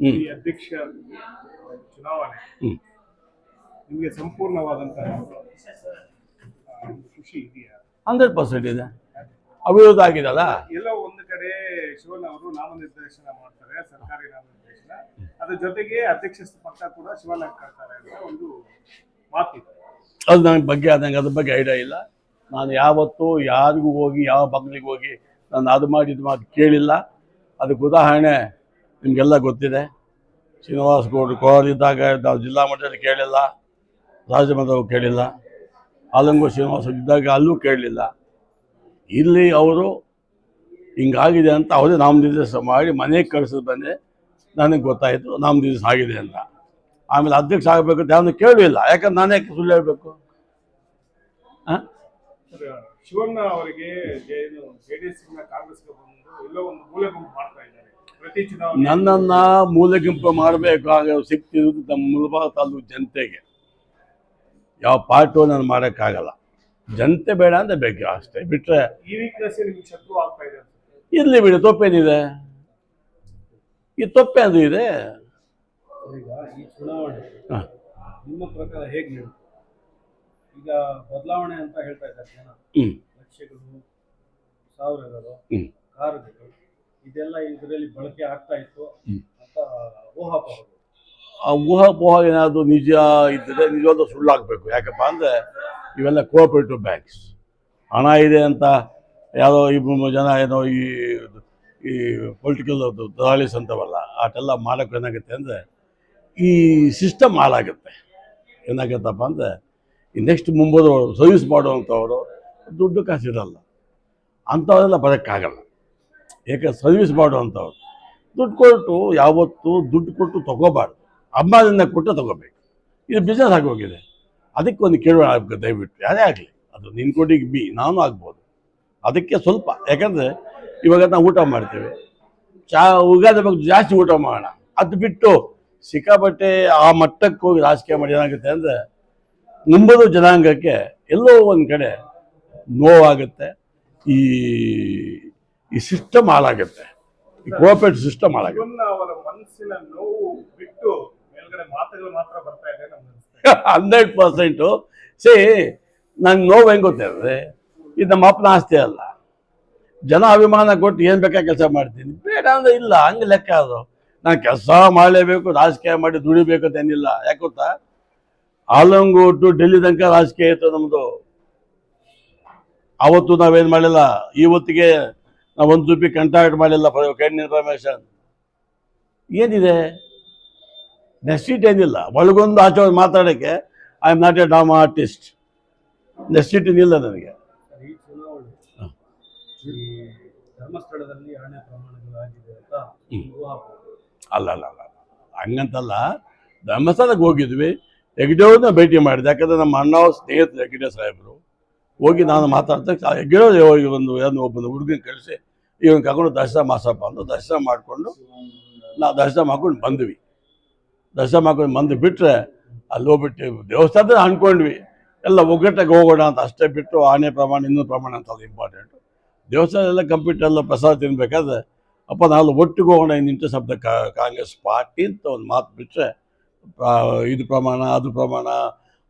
ಈ ಅಧ್ಯಕ್ಷ ಚುನಾವಣೆ. ನಿಮಗೆ ಸಂಪೂರ್ಣವಾದಂತಹ ಖುಷಿ ಇದೆಯಾ? ಹಂಡ್ರೆಡ್ ಪರ್ಸೆಂಟ್ ಇದೆ. ಅವಿರೋಧ ಆಗಿದಲ್ಲ ಎಲ್ಲ ಒಂದು ಕಡೆ ಶಿವನ್ ಅವರು ನಾಮನಿರ್ದೇಶನ ಮಾಡ್ತಾರೆ ಸರ್ಕಾರಿ ನಾಮನಿರ್ದೇಶನ. ಅದ್ರ ಜೊತೆಗೆ ಅಧ್ಯಕ್ಷ ಪಕ್ಕ ಕೂಡ ಶಿವನ್ ಕರ್ತಾರೆ ಅಂತ ಒಂದು ಮಾತಿದೆ. ಅದು ನನಗೆ ಬಗ್ಗೆ ಆದಂಗೆ ಅದ್ರ ಬಗ್ಗೆ ಐಡಿಯಾ ಇಲ್ಲ. ನಾನು ಯಾವತ್ತೂ ಯಾರಿಗೂ ಹೋಗಿ ಯಾವ ಬಗ್ಲಿಗೆ ಹೋಗಿ ನಾನು ಅದು ಮಾಡಿದ ಇದು ಮಾತು ಕೇಳಿಲ್ಲ. ಅದಕ್ಕೆ ಉದಾಹರಣೆ ನಿಮಗೆಲ್ಲ ಗೊತ್ತಿದೆ. ಶ್ರೀನಿವಾಸ ಗೌಡ್ರು ಕೋರಿದ್ದಾಗ ನಾವು ಜಿಲ್ಲಾ ಮಟ್ಟದಲ್ಲಿ ಕೇಳಿಲ್ಲ, ರಾಜ್ಯ ಕೇಳಿಲ್ಲ. ಆಲಂಗು ಶ್ರೀನಿವಾಸ ಇದ್ದಾಗ ಅಲ್ಲೂ ಕೇಳಲಿಲ್ಲ. ಇಲ್ಲಿ ಅವರು ಹಿಂಗಾಗಿದೆ ಅಂತ ಅವರೇ ನಾಮನಿರ್ದೇಶ ಮಾಡಿ ಮನೆಗೆ ಕಳಿಸಿದ ಬಂದೆ ನನಗೆ ಗೊತ್ತಾಯಿತು ನಾಮನಿರ್ದೇಶ ಆಗಿದೆ ಅಂತ. ಆಮೇಲೆ ಅಧ್ಯಕ್ಷ ಆಗಬೇಕು ಅಂತ ಯಾವನು ಕೇಳಲಿಲ್ಲ. ಯಾಕಂದ್ರೆ ನಾನೇ ಸುಳ್ಳು ಹೇಳಬೇಕು? ಹಾಂ ಶಿವಣ್ಣ ಅವರಿಗೆ ಕಾಂಗ್ರೆಸ್ಗೆ ಬಂದು ಎಲ್ಲೋ ಒಂದು ನನ್ನನ್ನು ಮೂಲೆಗುಂಪು ಮಾಡಬೇಕು ಆಗ ಸಿಗ್ತಿರೋದು ನಮ್ಮ ಮುಳಬಾಗ ತಾಲೂಕು ಜನತೆಗೆ. ಯಾವ ಪಾರ್ಟು ನಾನು ಮಾಡೋಕ್ಕಾಗಲ್ಲ. ಜನತೆ ಬೇಡ ಅಂತ ಬೇಕು ಅಷ್ಟೇ. ಬಿಟ್ಟರೆ ಇರಲಿ ಬಿಡಿ ತಪ್ಪೇನಿದೆ ಈ ತೊಪ್ಪೆ ಅದು ಇದೆ. ಈಗ ಈ ಚುನಾವಣೆ ನಿಮ್ಮ ಪ್ರಕಾರ ಹೇಗೆ ನೀವು ಈಗ ಬದಲಾವಣೆ ಅಂತ ಹೇಳ್ತಾ ಇದ್ದಾರೆ ಜನ. ಹ್ಞೂ ಲಕ್ಷಗಳು ಸಾವಿರಗಳು ಕಾರುಗಳು. ಇದೆಲ್ಲ ಇದರಲ್ಲಿ ಬಳಕೆ ಆಗ್ತಾ ಇತ್ತು. ಅಂತ ಆ ಊಹಾಪೋಹ ಏನಾದರೂ ನಿಜ ಇದ್ದರೆ ನಿಜವಾದ ಸುಳ್ಳಾಗಬೇಕು. ಯಾಕಪ್ಪ ಅಂದರೆ ಇವೆಲ್ಲ ಕೋಆಪರೇಟಿವ್ ಬ್ಯಾಂಕ್ಸ್ ಹಣ ಇದೆ ಅಂತ ಯಾವುದೋ ಇಬ್ಬರು ಜನ ಏನೋ ಈ ಈ ಪೊಲಿಟಿಕಲ್ ದಾಳಿಸ್ ಅಂತವಲ್ಲ ಆಟೆಲ್ಲ ಮಾಡೋಕೆ ಏನಾಗುತ್ತೆ ಅಂದರೆ ಈ ಸಿಸ್ಟಮ್ ಹಾಳಾಗುತ್ತೆ. ಏನಾಗುತ್ತಪ್ಪ ಅಂದರೆ ಈ ನೆಕ್ಸ್ಟ್ ಮುಂಬರೋರು ಸರ್ವಿಸ್ ಮಾಡುವಂಥವರು ದುಡ್ಡು ಕಾಸಿರಲ್ಲ. ಅಂಥವರೆಲ್ಲ ಬರೋಕ್ಕಾಗಲ್ಲ. ಏಕೆ ಸರ್ವಿಸ್ ಮಾಡುವಂಥವ್ರು ದುಡ್ಡು ಕೊಟ್ಟು ಯಾವತ್ತೂ ದುಡ್ಡು ಕೊಟ್ಟು ತಗೋಬಾರ್ದು. ಅಮ್ಮದಿಂದ ಕೊಟ್ಟು ತಗೋಬೇಕು. ಇದು ಬಿಸ್ನೆಸ್ ಆಗೋಗಿದೆ ಅದಕ್ಕೆ ಒಂದು ಕೇಳುವ ಆಗಬೇಕು ದಯವಿಟ್ಟು. ಯಾರೇ ಆಗಲಿ, ಅದು ನಿನ್ನ ಕೊಟ್ಟಿಗೆ ಬಿ, ನಾನು ಆಗ್ಬೋದು. ಅದಕ್ಕೆ ಸ್ವಲ್ಪ, ಯಾಕಂದರೆ ಇವಾಗ ನಾವು ಊಟ ಮಾಡ್ತೇವೆ. ಚಾ, ಉಗಾದ ಬಗ್ಗೆ ಜಾಸ್ತಿ ಊಟ ಮಾಡೋಣ. ಅದು ಬಿಟ್ಟು ಸಿಕ್ಕಾಪಟ್ಟೆ ಆ ಮಟ್ಟಕ್ಕೆ ಹೋಗಿ ರಾಜಕೀಯ ಮಾಡಿ ಏನಾಗುತ್ತೆ ಅಂದರೆ ನಂಬೋದು ಜನಾಂಗಕ್ಕೆ ಎಲ್ಲೋ ಒಂದು ಕಡೆ ನೋವಾಗುತ್ತೆ. ಈ ಈ ಸಿಸ್ಟಮ್ ಹಾಳಾಗುತ್ತೆ. ಈ ಕೋಆಪರೇಟಿವ್ ಸಿಸ್ಟಮ್ ಹಾಳಾಗುತ್ತೆ. ಮನಸ್ಸಿನ ನೋವು ಬಿಟ್ಟು ಮಾತುಗಳು ಮಾತ್ರ ಬರ್ತಾ ಇದೆ ಹಂಡ್ರೆಡ್ ಪರ್ಸೆಂಟು ಸೇ ನಂಗೆ ನೋವು ಹೆಂಗೆ ಗೊತ್ತಿರ್ತದೆ ಇದು ನಮ್ಮ ಅಪ್ಪನ ಆಸ್ತಿ ಅಲ್ಲ. ಜನ ಅಭಿಮಾನ ಕೊಟ್ಟು ಏನು ಬೇಕಾ ಕೆಲಸ ಮಾಡ್ತೀನಿ. ಬೇಡ ಅಂದ್ರೆ ಇಲ್ಲ ಹಂಗೆ ಲೆಕ್ಕ ಅದು. ನಾನು ಕೆಲಸ ಮಾಡಲೇಬೇಕು ರಾಜಕೀಯ ಮಾಡಿ ದುಡಿಬೇಕು ಅಂತ ಏನಿಲ್ಲ. ಯಾಕೆ ಗೊತ್ತಾ? ಆಲಂಗು ಟು ಡೆಲ್ಲಿ ತನಕ ರಾಜಕೀಯ ಇತ್ತು ನಮ್ಮದು ಅವತ್ತು ನಾವೇನು ಮಾಡಿಲ್ಲ ಇವತ್ತಿಗೆ ನಾವು ಒಂದು ರೂಪಾಯಿ ಕಂಟ್ರಾಕ್ಟ್ ಮಾಡಿಲ್ಲ ಕೈಂಡ್ ಇನ್ಫಾರ್ಮೇಶನ್ ಏನಿದೆ? ನೆಸ್ಟಿಟ್ ಏನಿಲ್ಲ. ಒಳಗೊಂದು ಆಚೆ ಮಾತಾಡೋಕ್ಕೆ I am not a drama artist ನೆಸ್ಟಿಟ್ ಏನಿಲ್ಲ ನನಗೆ. ಅಲ್ಲ ಅಲ್ಲ ಅಲ್ಲ. ಹಂಗಂತಲ್ಲ ಧರ್ಮಸ್ಥಳಕ್ಕೆ ಹೋಗಿದ್ವಿ. ಹೆಗ್ಡೆಯವ್ರನ್ನ ಭೇಟಿ ಮಾಡಿದೆ. ಯಾಕಂದರೆ ನಮ್ಮ ಅಣ್ಣ ಸ್ನೇಹಿತರು ಹೆಗ್ಡೆ ಸಾಹೇಬರು ಹೋಗಿ ನಾನು ಮಾತಾಡ್ತಾ ಹೆಗ್ಡೆ ಹೋಗಿ ಒಂದು ಏನೋ ಒಬ್ಬನ ಹುಡುಗನ ಕಳಿಸಿ, ಇವನ್ ಕರ್ಕೊಂಡು ದರ್ಶನ ಮಾಸಪ್ಪ ಅಂತ ದರ್ಶನ ಮಾಡಿಕೊಂಡು ನಾವು ದರ್ಶನ ಮಾಡ್ಕೊಂಡು ಬಂದ್ವಿ. ದರ್ಶನ ಮಾಡ್ಕೊಂಡು ಬಂದು ಬಿಟ್ಟರೆ ಅಲ್ಲಿ ಹೋಗ್ಬಿಟ್ಟು ದೇವಸ್ಥಾನದ ಅನ್ಕೊಂಡ್ವಿ ಎಲ್ಲ ಒಗ್ಗಟ್ಟಾಗಿ ಹೋಗೋಣ ಅಂತ ಅಷ್ಟೇ ಬಿಟ್ಟು, ಆನೆ ಪ್ರಮಾಣ ಇನ್ನೂ ಪ್ರಮಾಣ ಅಂತ ಅದು ಇಂಪಾರ್ಟೆಂಟು ದೇವಸ್ಥಾನ ಎಲ್ಲ ಕಂಪ್ಯೂಟರ್ ಎಲ್ಲ ಪ್ರಸಾದ ತಿನ್ಬೇಕಾದ್ರೆ, ಅಪ್ಪ ನಾವು ಒಟ್ಟಿಗೆ ಹೋಗೋಣ ನಿಂತ ಶಬ್ದ ಕಾಂಗ್ರೆಸ್ ಪಾರ್ಟಿ ಅಂತ ಒಂದು ಮಾತು ಬಿಟ್ಟರೆ ಇದು ಪ್ರಮಾಣ, ಅದು ಪ್ರಮಾಣ,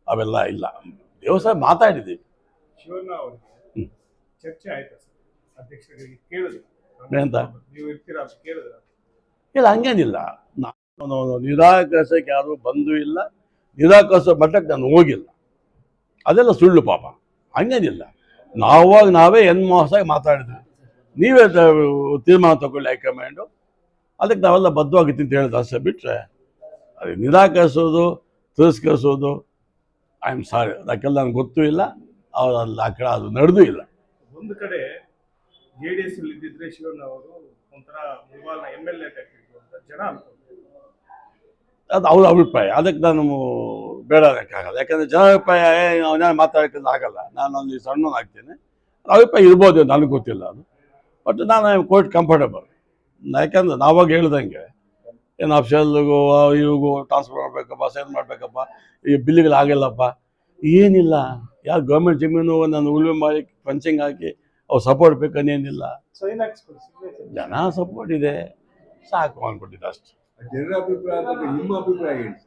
ಅವೆಲ್ಲ ಇಲ್ಲ. ದೇವಸ್ಥಾನ ಮಾತಾಡಿದ್ದೀವಿ. ಶಿವಣ್ಣ ಅವರಿಗೆ ಚರ್ಚೆ ಆಯ್ತಾ ಸರ್? ಅಧ್ಯಕ್ಷರಿಗೆ ಕೇಳಿದ್ರು. ಎಂತ? ನೀವು ಇರ್ತೀರಾ ಕೇಳಿದ್ರ. ಇಲ್ಲ ಹಂಗೇನಿಲ್ಲ. ನಾನು ನಿರಾಕರಿಸೋಕೆ ಯಾರು ಬಂದು ಇಲ್ಲ. ನಿರಾಕರಿಸೋ ಮಟ್ಟಕ್ಕೆ ನಾನು ಹೋಗಿಲ್ಲ. ಅದೆಲ್ಲ ಸುಳ್ಳು ಪಾಪ. ಹಂಗೇನಿಲ್ಲ. ನಾವಾಗ ನಾವೇ ಎನ್ ಮಾಸಾಗಿ ಮಾತಾಡಿದ್ವಿ. ನೀವೇ ತೀರ್ಮಾನ ತಗೊಳ್ಳಿ ಹೈಕಮಾಂಡು. ಅದಕ್ಕೆ ನಾವೆಲ್ಲ ಬದ್ಧವಾಗಿತ್ತು ಅಂತ ಹೇಳಿದ ಅಷ್ಟೇ ಬಿಟ್ಟರೆ ಅದೇ ನಿರಾಕರಿಸೋದು ತಿರಸ್ಕರಿಸೋದು ಐ ಆಮ್ ಸಾರಿ. ಅದಕ್ಕೆಲ್ಲ ನನಗೆ ಗೊತ್ತೂ ಇಲ್ಲ. ಅವ್ರು ಅಲ್ಲಿ ಆ ಕಡೆ ಅದು ನಡೆದೂ ಇಲ್ಲ. ಒಂದು ಕಡೆ ಜೆಡಿಎಸ್ ಅಲ್ಲಿ ಇದ್ದಿದ್ರೆ ಶಿವಣ್ಣ ಅವರು ಒಂಥರ ಮುಲ್ಬಾಲ್ನ ಎಂ ಎಲ್ ಎ ಅಂತ ಜನ ಅನ್ಕೊಂಡ್ರು. ಅದು ಅವ್ರ ಅಭಿಪ್ರಾಯ. ಅದಕ್ಕೆ ನಾನು ಬೇಡ ಅನ್ನೋಕ್ಕಾಗಲ್ಲ. ಯಾಕಂದರೆ ಜನಾಭಿಪ್ರಾಯ ಅವನೇ ಮಾತಾಡೋಕ್ಕೆ ಆಗಲ್ಲ. ನಾನು ಒಂದು ಸಣ್ಣನಾಗ್ತೇನೆ ಅಭಿಪ್ರಾಯ ಇರ್ಬೋದು ನನಗೆ ಗೊತ್ತಿಲ್ಲ ಅದು. ಬಟ್ ನಾನು ಕೋರ್ಟ್ ಕಂಫರ್ಟಬಲ್ ಯಾಕಂದ್ರೆ ನಾವಾಗ ಹೇಳ್ದಂಗೆ ಏನು ಆಫೀಸಲ್ಗೂ ಇವಿಗೂ ಟ್ರಾನ್ಸ್ಫರ್ ಮಾಡಬೇಕಪ್ಪ ಸೈನ್ ಮಾಡಬೇಕಪ್ಪ. ಈ ಬಿಲ್ಗಳು ಆಗಿಲ್ಲಪ್ಪ. ಏನಿಲ್ಲ. ಯಾವ ಗೌರ್ಮೆಂಟ್ ಜಮೀನು ನಾನು ಉಳುಮೆ ಮಾಡಿ ಪಂಚಿಂಗ್ ಹಾಕಿ ಅವ್ರು ಸಪೋರ್ಟ್ ಬೇಕನ್ನೇನಿಲ್ಲ ಜನ ಸಪೋರ್ಟ್ ಇದೆ. ಸಾಕು ಅಂದ್ಬಿಟ್ಟಿದೆ ಅಷ್ಟೇ. ಜನರ ಅಭಿಪ್ರಾಯ ನಿಮ್ಮ ಅಭಿಪ್ರಾಯ ಏನು?